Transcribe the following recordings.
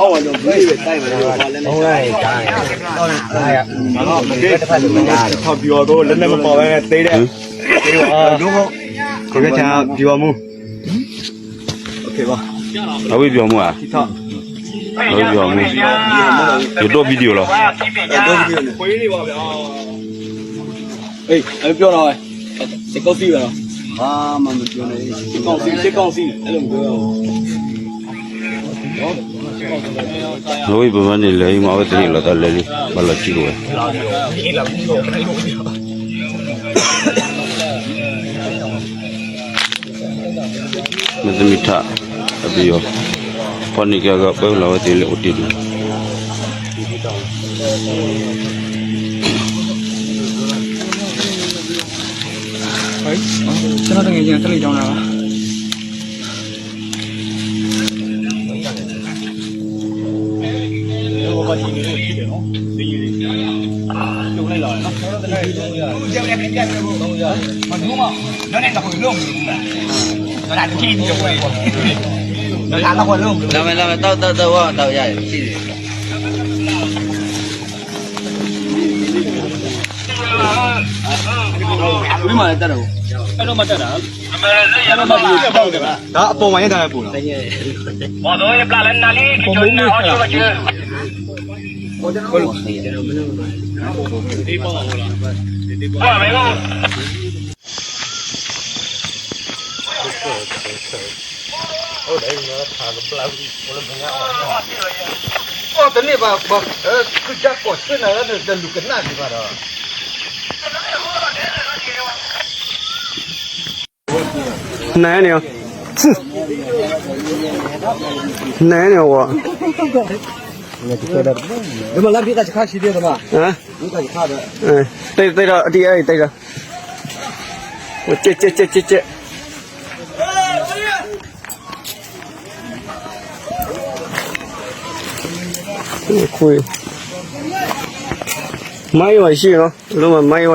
အောက်ကတော့ဘူးပဲတိုက်မှာတော့လည်း ဟုတ်လားကြားတယ်ဟုတ်လားအားရ တော့မကဲ တစ်ဖက်လိုမကြားတယ် ထောက်ပြောတော့လက်နဲ့မပေါ်ဘဲသေးတဲ့သေးပါအာတို့ကိုကချာပြောမှုโอเคပါ အဝေးပြောမှုอ่ะ ဒီထောက် အဝေးပြောမှုယူတော့ဗီဒီယိုလား တော့ဒီလိုခွေးနေပါဗျာအေးအဲ့ပြောတော့စကောစီပါဘာမှမပြောနဲ့စစ်ကောင်စီစစ်ကောင်စီအဲ့လိုပြော အဝေးဘဝနေလေမဝတ်တယ်လာတယ်လေဘာလို့ကြည့်လို့မသမီထအပြီးရောဖနိကကပဲလာဝတ်တယ်လေဥတီလူကျွန်တော်တကယ်ချင်းတက်လေးကြောင်းတာပါ còn đúng không nó nên là hồi lương nó lại khi thì quay nó lại nó hồi lương làm làm tao tao tao tao vậy chi gì Bí mật tao, đâu? Cái đó mà ta đâu? Đó, bố mày ta bù nó. Bỏ rồi, em lại lên nali, cái chuyện nào chưa. 我家没有。啊，没了。我来你们摊子不，哦，等你把把，呃，去家过去那个在路根那地方的。奶牛，奶牛我。 ငါကြည့်တော့ဒီမှာလက်ပြကချခါရှိတယ်ကွာဟမ်ဒီကချခါတယ်တိတ်တိတ်တော့အတီးအဲ့တိတ်တော့ဟိုချက်ချက်ချက်ချက်ချက်คุยไม่ไหวใช่เนาะรู้มั้ยไม่ไหว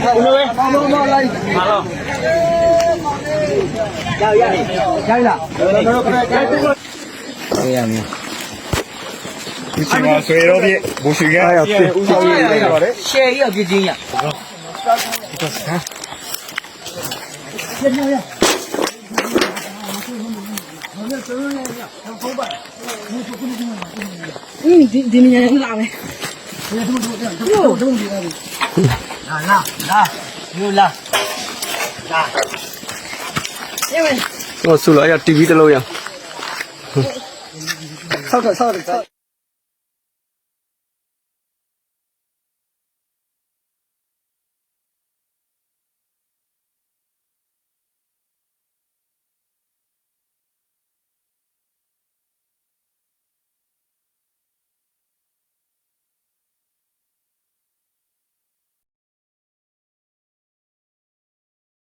လည်းချုပ်ပြရော စနေပဲဒီက 我这边呢，我这边。我这边。 ဒီချိန်မှာဆွေတော့ပြဘူရှိက အားရပြ ဦးဆောင်ရေးလိုက်ပါတယ် 谢要给金呀。 嗯，ဒီဒီနေရာ လာလာလာယူလာလာအေးဝင်ဟိုဆူလာရတီဗီတလုံးရဆောက်ဆောက်ဆောက်